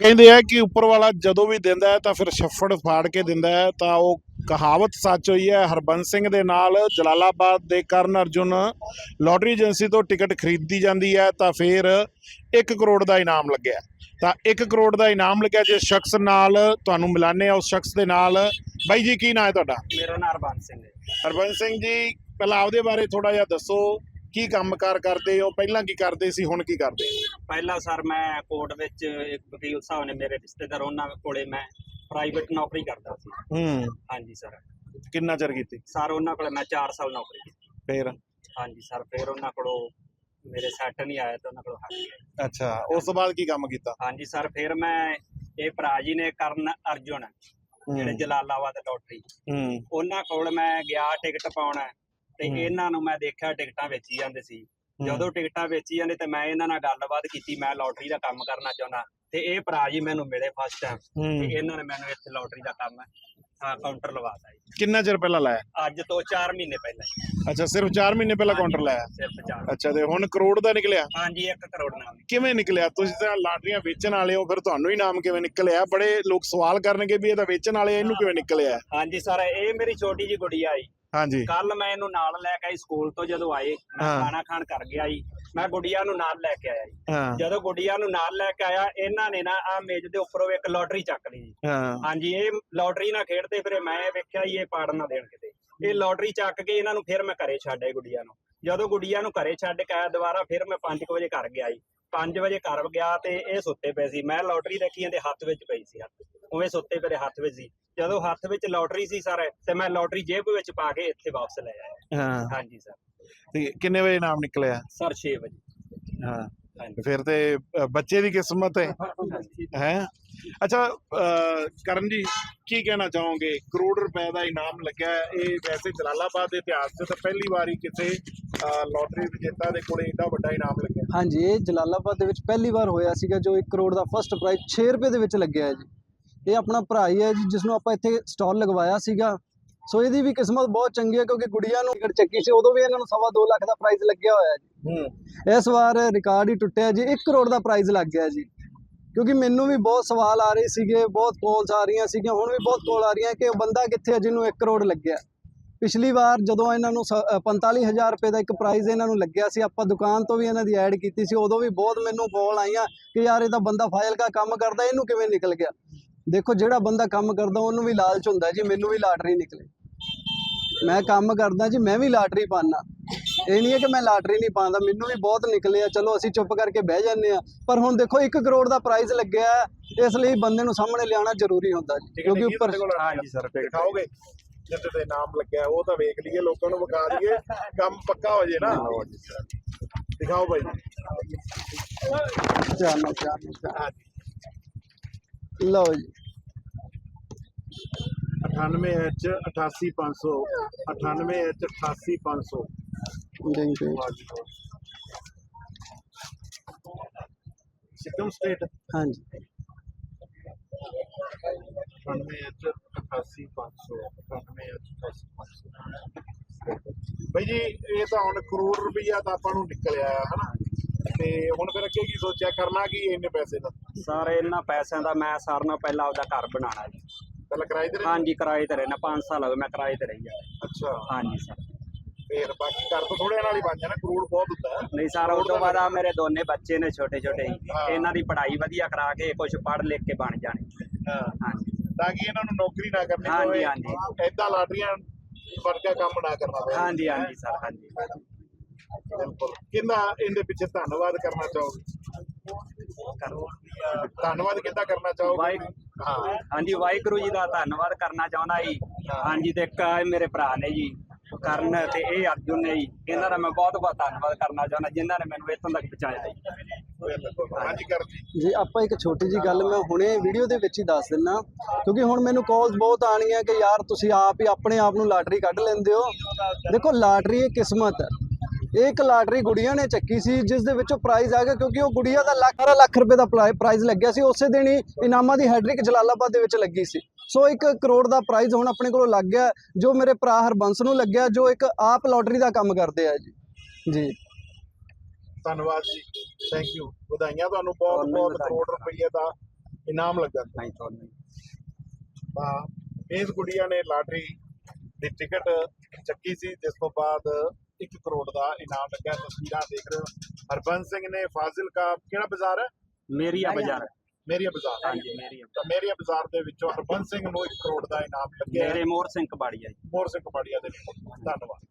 ਕਹਿੰਦੇ ਆ ਕਿ ਉੱਪਰ ਵਾਲਾ ਜਦੋਂ ਵੀ ਦਿੰਦਾ ਹੈ ਤਾਂ ਫਿਰ ਛੱਫੜ ਫਾੜ ਕੇ ਦਿੰਦਾ ਹੈ ਤਾਂ ਉਹ ਕਹਾਵਤ ਸੱਚ ਹੋਈ ਹੈ। ਹਰਬੰਸ ਸਿੰਘ ਦੇ ਨਾਲ ਜਲਾਲਾਬਾਦ ਦੇ ਕਰਨ ਅਰਜੁਨ ਲੋਟਰੀ ਏਜੰਸੀ ਤੋਂ ਟਿਕਟ ਖਰੀਦੀ ਜਾਂਦੀ ਹੈ ਤਾਂ ਫਿਰ 1 ਕਰੋੜ ਦਾ ਇਨਾਮ ਲੱਗਿਆ। ਤਾਂ 1 ਕਰੋੜ ਦਾ ਇਨਾਮ ਲੱਗਿਆ ਜਿਸ ਸ਼ਖਸ ਨਾਲ ਤੁਹਾਨੂੰ ਮਿਲਾਨੇ ਆ ਉਸ ਸ਼ਖਸ ਦੇ ਨਾਲ। ਬਾਈ ਜੀ ਕੀ ਨਾਂ ਹੈ ਤੁਹਾਡਾ? ਮੇਰਾ ਨਾਮ ਹਰਬੰਸ ਸਿੰਘ ਹੈ। ਹਰਬੰਸ ਸਿੰਘ ਜੀ ਪਹਿਲਾਂ ਆਪਦੇ ਬਾਰੇ ਥੋੜਾ ਜਿਹਾ ਦੱਸੋ। ਕੀ ਕੰਮਕਾਰ ਕਰਦੇ ਹੋ? ਪਹਿਲਾਂ ਕੀ ਕਰਦੇ ਸੀ? ਹੁਣ ਕੀ ਕਰਦੇ? ਪਹਿਲਾਂ ਸਰ ਮੈਂ ਕੋਰਟ ਵਿੱਚ ਇੱਕ ਵਕੀਲ ਸਾਹਿਬ ਨੇ ਮੇਰੇ ਰਿਸ਼ਤੇਦਾਰ ਉਹਨਾਂ ਕੋਲੇ ਮੈਂ ਪ੍ਰਾਈਵੇਟ ਨੌਕਰੀ ਕਰਦਾ ਸੀ। ਹੂੰ। ਹਾਂਜੀ ਸਰ। ਕਿੰਨਾ ਚਿਰ ਕੀਤੀ? ਸਰ ਉਹਨਾਂ ਕੋਲੇ ਮੈਂ 4 ਸਾਲ ਨੌਕਰੀ ਕੀਤੀ। ਫੇਰ? ਹਾਂਜੀ ਸਰ ਫਿਰ ਉਹਨਾਂ ਕੋਲੋਂ ਮੇਰੇ ਸੈੱਟ ਨਹੀਂ ਆਇਆ ਤਾਂ ਉਹਨਾਂ ਕੋਲੋਂ ਹਟ ਗਿਆ ਅੱਛਾ ਉਸ ਤੋਂ ਬਾਅਦ ਕੀ ਕੰਮ ਕੀਤਾ? ਹਾਂਜੀ ਸਰ ਫਿਰ ਮੈਂ ਇਹ ਭਰਾ ਜੀ ਨੇ ਕਰਨ ਅਰਜੁਨ ਜਿਹੜੇ ਜਲਾਲਾਬਾਦ ਲੋਟਰੀ ਹੂੰ। ਉਹਨਾਂ ਕੋਲ ਮੈਂ ਗਿਆ ਟਿਕਟ ਪਾਉਣਾ। ਤੇ। ਇਹਨਾਂ ਨੂੰ ਮੈਂ ਦੇਖਿਆ ਟਿਕਟਾਂ ਵੇਚੀ ਜਾਂਦੇ ਸੀ। ਜਦੋਂ ਟਿਕਟਾਂ ਵੇਚੀ ਜਾਂਦੇ ਤੇ ਮੈਂ ਇਹਨਾਂ ਨਾਲ ਗੱਲਬਾਤ ਕੀਤੀ ਮੈਂ ਲੋਟਰੀ ਦਾ ਕੰਮ ਕਰਨਾ ਚਾਹੁੰਦਾ ਤੇ ਇਹ ਭਰਾ ਜੀ ਮੈਨੂੰ ਮਿਲੇ ਫਸਟ ਟਾਈਮ ਤੇ ਇਹਨਾਂ ਨੇ ਮੈਨੂੰ ਇੱਥੇ ਲੋਟਰੀ ਦਾ ਕੰਮ ਹਾਂ ਕਾਊਂਟਰ ਲਵਾਤਾ ਜੀ। ਕਿੰਨਾ ਚਿਰ ਪਹਿਲਾਂ ਲਾਇਆ? ਅੱਜ ਤੋਂ 4 ਮਹੀਨੇ ਪਹਿਲਾਂ ਜੀ। ਅੱਛਾ ਸਿਰਫ 4 ਮਹੀਨੇ ਪਹਿਲਾਂ ਕਾਊਂਟਰ ਲਾਇਆ? ਸਿਰਫ 4 ਅੱਛਾ ਤੇ ਹੁਣ ਕਰੋੜ ਦਾ ਨਿਕਲਿਆ? ਹਾਂਜੀ 1 ਕਰੋੜ ਨਾਲ ਕਿਵੇਂ ਨਿਕਲਿਆ? ਤੁਸੀਂ ਤਾਂ ਲਾਟਰੀਆਂ ਵੇਚਣ ਵਾਲੇ ਹੋ ਫਿਰ ਤੁਹਾਨੂੰ ਹੀ ਨਾਮ ਕਿਵੇਂ ਨਿਕਲਿਆ? ਬੜੇ ਲੋਕ ਸਵਾਲ ਕਰਨਗੇ ਵੀ ਇਹ ਤਾਂ ਵੇਚਣ ਵਾਲੇ ਇਹਨੂੰ ਕਿਵੇਂ ਨਿਕਲਿਆ? ਹਾਂਜੀ ਸਰ ਇਹ ਮੇਰੀ ਛੋਟੀ ਜੀ ਗੁੜੀਆ ਆਈ। ਹਾਂਜੀ। ਕੱਲ ਮੈਂ ਇਹਨੂੰ ਨਾਲ ਲੈ ਕੇ ਆਈ ਸਕੂਲ ਤੋਂ ਜਦੋਂ ਆਏ ਮੈਂ ਹਾਂ। ਖਾਣਾ ਖਾਣ ਕਰ ਗਿਆ ਜੀ। ਮੈਂ ਗੁੜੀਆ ਨੂੰ ਨਾਲ ਲੈ ਕੇ ਆਇਆ ਜੀ। ਹਾਂ। ਜਦੋਂ ਗੁੜੀਆ ਨੂੰ ਨਾਲ ਲੈ ਕੇ ਆਇਆ ਇਹਨਾਂ ਨੇ ਨਾ ਆ ਮੇਜ਼ ਦੇ ਉੱਪਰੋਂ ਇੱਕ ਲੋਟਰੀ ਚੱਕ ਲਈ ਜੀ। ਹਾਂ। ਹਾਂਜੀ ਇਹ ਲੋਟਰੀ ਨਾਲ ਖੇਡਦੇ ਫਿਰੇ ਮੈਂ ਵੇਖਿਆ ਜੀ ਇਹ ਪਾੜ ਨਾ ਦੇਣ ਕਿਤੇ। ਇਹ ਲੋਟਰੀ ਚੱਕ ਕੇ ਇਹਨਾਂ ਨੂੰ ਫਿਰ ਮੈਂ ਘਰੇ ਛੱਡ ਆਈ ਗੁੜੀਆ ਨੂੰ। ਜਦੋਂ ਗੁੜੀਆ ਨੂੰ ਘਰੇ ਛੱਡ ਕੇ ਆਇਆ ਦੁਬਾਰਾ ਫਿਰ ਮੈਂ 5 ਵਜੇ ਘਰ ਗਿਆ ਜੀ। 5 ਵਜੇ ਘਰ ਗਿਆ ਤੇ ਇਹ ਸੁੱਤੇ ਪਏ ਸੀ। ਮੈਂ ਲੋਟਰੀ ਦੇਖੀ ਇਹਦੇ ਹੱਥ ਵਿੱਚ ਪਈ ਸੀ ਹੱਥ ਉਵੇਂ ਸੁੱਤੇ ਪਏ ਹੱਥ ਵਿੱਚ ਸੀ। ਜਦੋਂ ਹੱਥ ਵਿੱਚ ਲੋਟਰੀ ਸੀ ਸਰ ਤੇ ਮੈਂ ਲੋਟਰੀ ਜੇਬ ਵਿੱਚ ਪਾ ਕੇ ਇੱਥੇ ਵਾਪਸ ਲੈ ਆਇਆ। ਹਾਂ। ਹਾਂਜੀ ਸਰ। ਤੇ ਕਿੰਨੇ ਵਜੇ ਨਾਮ ਨਿਕਲਿਆ? ਸਰ 6 ਵਜੇ। ਹਾਂ। ਹਾਂਜੀ। ਫਿਰ ਤੇ ਅ, ਬੱਚੇ ਦੀ ਕਿਸਮਤ ਹੈ। ਹੈ? ਅੱਛਾ ਅ, ਕਰਨ ਜੀ ਕੀ ਕਹਿਣਾ ਚਾਹੋਗੇ? ਕਰੋੜ ਰੁਪਏ ਦਾ ਇਨਾਮ ਲੱਗਿਆ। ਹੈ। ਇਹ ਵੈਸੇ ਜਲਾਲਾਬਾਦ ਦੇ ਇਤਿਹਾਸ 'ਚ ਤਾਂ ਪਹਿਲੀ ਵਾਰੀ ਕਿਸੇ ਲੋਟਰੀ ਵਿਜੇਤਾ ਦੇ ਕੋਲੇ ਏਡਾ ਵੱਡਾ ਇਨਾਮ ਲੱਗਿਆ। ਹਾਂਜੀ ਇਹ ਜਲਾਲਾਬਾਦ ਦੇ ਵਿੱਚ ਪਹਿਲੀ ਵਾਰ ਹੋਇਆ ਸੀਗਾ ਜੋ 1 ਕਰੋੜ ਦਾ ਫਰਸਟ ਪ੍ਰਾਈਜ਼ 6 ਰੁਪਏ ਦੇ ਵਿੱਚ ਲੱਗਿਆ ਹੈ ਜੀ। ਇਹ ਆਪਣਾ ਭਰਾ ਹੀ ਹੈ ਜੀ ਜਿਸ ਨੂੰ ਆਪਾਂ ਇੱਥੇ ਸਟਾਲ ਲਗਵਾਇਆ ਸੀਗਾ। ਸੋ ਇਹਦੀ ਵੀ ਕਿਸਮਤ ਬਹੁਤ ਚੰਗੀ ਹੈ ਕਿਉਂਕਿ ਗੁੜੀਆ ਨੂੰ ਟਿਕਟ ਚੱਕੀ ਸੀ ਉਦੋਂ ਵੀ ਇਹਨਾਂ ਨੂੰ ਸਵਾ ਦੋ ਲੱਖ ਦਾ ਪ੍ਰਾਈਜ਼ ਲੱਗਿਆ ਹੋਇਆ ਜੀ। ਹੂੰ। ਇਸ ਵਾਰ ਰਿਕਾਰਡ ਹੀ ਟੁੱਟਿਆ ਜੀ 1 ਕਰੋੜ ਦਾ ਪ੍ਰਾਈਜ਼ ਲੱਗ ਗਿਆ ਜੀ। ਕਿਉਂਕਿ ਮੈਨੂੰ ਵੀ ਬਹੁਤ ਸਵਾਲ ਆ ਰਹੇ ਸੀਗੇ ਬਹੁਤ ਕਾਲਸ ਆ ਰਹੀਆਂ ਸੀਗੀਆਂ ਹੁਣ ਵੀ ਬਹੁਤ ਕਾਲ ਆ ਰਹੀਆਂ ਕਿ ਉਹ ਬੰਦਾ ਕਿੱਥੇ ਹੈ ਜਿਹਨੂੰ 1 ਕਰੋੜ ਲੱਗਿਆ। ਪਿਛਲੀ ਵਾਰ ਜਦੋਂ ਇਹਨਾਂ ਨੂੰ ਸ- ਅ, 45000 ਰੁਪਏ ਦਾ ਇੱਕ ਪ੍ਰਾਈਜ਼ ਇਹਨਾਂ ਨੂੰ ਲੱਗਿਆ ਸੀ ਆਪਾਂ ਦੁਕਾਨ ਤੋਂ ਵੀ ਇਹਨਾਂ ਦੀ ਐਡ ਕੀਤੀ ਸੀ ਉਦੋਂ ਵੀ ਬਹੁਤ ਮੈਨੂੰ ਕਾਲ ਆਈਆਂ ਕਿ ਯਾਰ ਇਹ ਤਾਂ ਬੰਦਾ ਫਾਈਲ ਦਾ ਕੰਮ ਕਰਦਾ ਇਹਨੂੰ ਕਿਵੇਂ ਨਿਕਲ ਗਿਆ? ਦੇਖੋ ਜਿਹੜਾ ਬੰਦਾ ਕੰਮ ਕਰਦਾ ਉਹਨੂੰ ਵੀ ਲਾਲਚ ਹੁੰਦਾ ਜੀ ਮੈਨੂੰ ਵੀ ਲਾਟਰੀ ਨਿਕਲੇ। ਮੈਂ ਕੰਮ ਕਰਦਾ ਜੀ ਮੈਂ ਵੀ ਲਾਟਰੀ ਪਾਣਾ ਇਹ ਨਹੀਂ ਹੈ ਕਿ ਮੈਂ ਲਾਟਰੀ ਨਹੀਂ ਪਾਉਂਦਾ ਮੈਨੂੰ ਵੀ ਬਹੁਤ ਨਿਕਲੇ ਆ। ਚਲੋ ਅਸੀਂ ਚੁੱਪ ਕਰਕੇ ਬਹਿ ਜਾਂਦੇ ਆ। ਪਰ ਹੁਣ ਦੇਖੋ 1 ਕਰੋੜ ਦਾ ਪ੍ਰਾਈਜ਼ ਲੱਗਿਆ ਹੈ, ਇਸ ਲਈ ਬੰਦੇ ਨੂੰ ਸਾਹਮਣੇ ਲਿਆਉਣਾ ਜ਼ਰੂਰੀ ਹੁੰਦਾ ਜੀ ਕਿਉਂਕਿ ਉੱਪਰ ਹਾਂਜੀ ਸਰ ਦਿਖਾਓਗੇ? ਜਿੱਥੇ ਤੇ ਨਾਮ ਲੱਗਿਆ ਉਹ ਤਾਂ ਵੇਖ ਲਈਏ ਲੋਕਾਂ ਨੂੰ ਵਿਖਾ ਦਈਏ ਕੰਮ ਪੱਕਾ ਹੋ ਜੇ ਨਾ। ਦਿਖਾਓ ਭਾਈ। ਜਾਨੋ ਜਾਨੋ ਜਾਨੋ। ਲਓ ਜੀ। 98 H 88500 98 H 88500 thank you Sikkim state. ਹਾਂਜੀ। 98 ਐਚ 88500 98 ਐਚ 88500 ਭਾਈ ਜੀ ਇਹ ਤਾਂ ਹੁਣ ਕਰੋੜ ਰੁਪਈਆ ਤਾਂ ਆਪਾਂ ਨੂੰ ਨਿਕਲਿਆ ਆ ਹਨਾ? ਤੇ ਹੁਣ ਫਿਰ ਅੱਗੇ ਕੀ ਸੋਚਿਆ? ਕਰਨਾ ਕੀ ਇੰਨੇ ਪੈਸੇ ਦਾ? ਸਰ ਇਹਨਾਂ ਪੈਸਿਆਂ ਦਾ ਮੈਂ ਸਾਰਿਆਂ ਨਾਲੋਂ ਪਹਿਲਾਂ ਆਪਦਾ ਘਰ ਬਣਾਉਣਾ ਜੀ। ਪਹਿਲਾਂ ਕਿਰਾਏ ਤੇ ਰਹੇ? ਹਾਂਜੀ ਕਿਰਾਏ ਤੇ ਰਹਿਣਾ। 5 ਸਾਲ ਹੋ ਗਏ ਮੈਂ ਕਿਰਾਏ ਤੇ ਰਹੀ ਆ। ਅੱਛਾ। ਹਾਂਜੀ ਸਰ। ਫੇਰ ਬਾਕੀ ਕਰ ਤੋਂ ਥੋੜੇ ਨਾਲ ਹੀ ਬਣ ਜਾਣਾ ਕਰੋੜ ਬਹੁਤ ਹੁੰਦਾ। ਹੈ ਨਹੀਂ ਸਰ ਉਹ ਤੋਂ ਬਾਅਦ ਆ ਮੇਰੇ ਦੋਨੇ ਬੱਚੇ ਨੇ ਛੋਟੇ ਛੋਟੇ ਹਾਂ। ਇਹਨਾਂ ਦੀ ਪੜ੍ਹਾਈ ਵਧੀਆ ਕਰਾ ਕੇ ਕੁਝ ਪੜ੍ਹ ਲਿਖ ਕੇ ਬਣ ਜਾਣੇ। ਹਾਂ। ਹਾਂਜੀ। ਤਾਂ ਕਿ ਇਹਨਾਂ ਨੂੰ ਨੌਕਰੀ ਨਾ ਕਰਨੀ ਹਾਂਜੀ, ਪਵੇ। ਹਾਂਜੀ। ਏਦਾਂ ਲਾਟਰੀਆਂ ਵਰਗਾ ਕੰਮ ਨਾ ਕਰਨਾ ਪਵੇ। ਹਾਂਜੀ ਹਾਂਜੀ ਸਰ ਹਾਂਜੀ। ਕਿੰਨਾ ਇਹਦੇ ਪਿੱਛੇ ਧੰਨਵਾਦ ਕਰਨਾ ਚਾਹੋਗੇ? ਧੰਨਵਾਦ ਕਿੱਦਾਂ ਕਰਨਾ ਚਾਹੋਗੇ? ਹਾਂ। ਹਾਂਜੀ ਵਾਹਿਗੁਰੂ ਜੀ ਦਾ ਧੰਨਵਾਦ ਕਰਨਾ ਚਾਹੁੰਦਾ ਜੀ। ਹਾਂਜੀ ਤੇ ਇੱਕ ਮੇਰੇ ਭਰਾ ਨੇ ਜੀ ਕਰਨ ਤੇ ਇਹ ਅਰਜੁਨ ਨੇ ਜੀ ਇਹਨਾਂ ਦਾ ਮੈਂ ਬਹੁਤ ਬਹੁਤ ਧੰਨਵਾਦ ਕਰਨਾ ਚਾਹੁੰਦਾ ਜਿਨ੍ਹਾਂ ਨੇ ਮੈਨੂੰ ਇੱਥੋਂ ਤੱਕ ਪਹੁੰਚਾਇਆ ਜੀ। ਬਿਲਕੁਲ ਹਾਂਜੀ ਕਰ ਜੀ। ਆਪਾਂ ਇੱਕ ਛੋਟੀ ਜੀ ਗੱਲ ਮੈਂ ਹੁਣੇ ਵੀਡੀਓ ਦੇ ਵਿੱਚ ਹੀ ਦੱਸ ਦਿੰਨਾ ਕਿਉਂਕਿ ਹੁਣ ਮੈਨੂੰ ਕਾਲਸ ਬਹੁਤ ਆਣਗੀਆਂ ਕਿ ਯਾਰ ਤੁਸੀਂ ਆਪ ਹੀ ਆਪਣੇ ਆਪ ਨੂੰ ਲਾਟਰੀ ਕੱਢ ਲੈਂਦੇ ਹੋ। ਦੇਖੋ ਲਾਟਰੀ ਇਹ ਕਿਸਮਤ ਹੈ। ਇਹ ਇੱਕ ਲਾਟਰੀ ਗੁੜੀਆ ਨੇ ਚੱਕੀ ਸੀ ਜਿਸ ਦੇ ਵਿੱਚੋਂ ਪ੍ਰਾਈਜ਼ ਆ ਗਿਆ ਕਿਉਂਕਿ ਉਹ ਗੁੜੀਆ ਦਾ ਲੱਖ ਲੱਖ ਰੁਪਏ ਦਾ ਪ੍ਰਾਈਜ਼ ਲੱਗਿਆ ਸੀ। ਉਸੇ ਦਿਨ ਹੀ ਇਨਾਮਾਂ ਦੀ ਹੈਡਰਿਕ ਜਲਾਲਾਬਾਦ ਦੇ ਵਿੱਚ ਲੱਗੀ ਸੀ। ਸੋ 1 ਕਰੋੜ ਦਾ ਪ੍ਰਾਈਜ਼ ਹੁਣ ਆਪਣੇ ਕੋਲੋਂ ਲੱਗ ਗਿਆ ਜੋ ਮੇਰੇ ਭਰਾ ਹਰਬੰਸ ਨੂੰ ਲੱਗਿਆ ਜੋ ਇੱਕ ਆਪ ਲਾਟਰੀ ਦਾ ਕੰਮ ਕਰਦੇ ਆ ਜੀ। ਜੀ। ਧੰਨਵਾਦ ਜੀ। ਥੈਂਕ ਯੂ ਵਧਾਈਆਂ ਤੁਹਾਨੂੰ ਬਹੁਤ ਬਹੁਤ। ਕਰੋੜ ਰੁਪਏ ਦਾ ਇਨਾਮ ਲੱਗਾ। ਨਹੀਂ ਤੁਹਾਨੂੰ ਤਾਂ ਇਸ ਗੁੜੀਆ ਨੇ ਲਾਟਰੀ ਦੀ ਟਿਕਟ ਚੱਕੀ ਸੀ ਜਿਸ ਤੋਂ ਬਾਅਦ 1 ਕਰੋੜ ਦਾ ਇਨਾਮ ਲੱਗਿਆ ਤਸਵੀਰਾਂ ਦੇਖ ਰਹੇ ਹੋ। ਹਰਬੰਸ ਸਿੰਘ ਨੇ ਫਾਜ਼ਿਲਕਾ ਕਿਹੜਾ ਬਾਜ਼ਾਰ ਹੈ? ਮੇਰੀਆ ਬਾਜ਼ਾਰ ਮੇਰੀਆ ਬਾਜ਼ਾਰ। ਹਾਂਜੀ ਮੇਰੀਆ ਤਾਂ ਮੇਰੀਆ ਬਾਜ਼ਾਰ ਦੇ ਵਿੱਚੋਂ ਹਰਬੰਸ ਸਿੰਘ ਨੂੰ 1 ਕਰੋੜ ਦਾ ਇਨਾਮ ਲੱਗਿਆ ਮੇਰੇ ਮੋਰ ਸਿੰਘ ਕਬਾੜੀਆ ਜੀ। ਮੋਰ ਸਿੰਘ ਕਪਾੜੀਆ ਦੇ ਧੰਨਵਾਦ।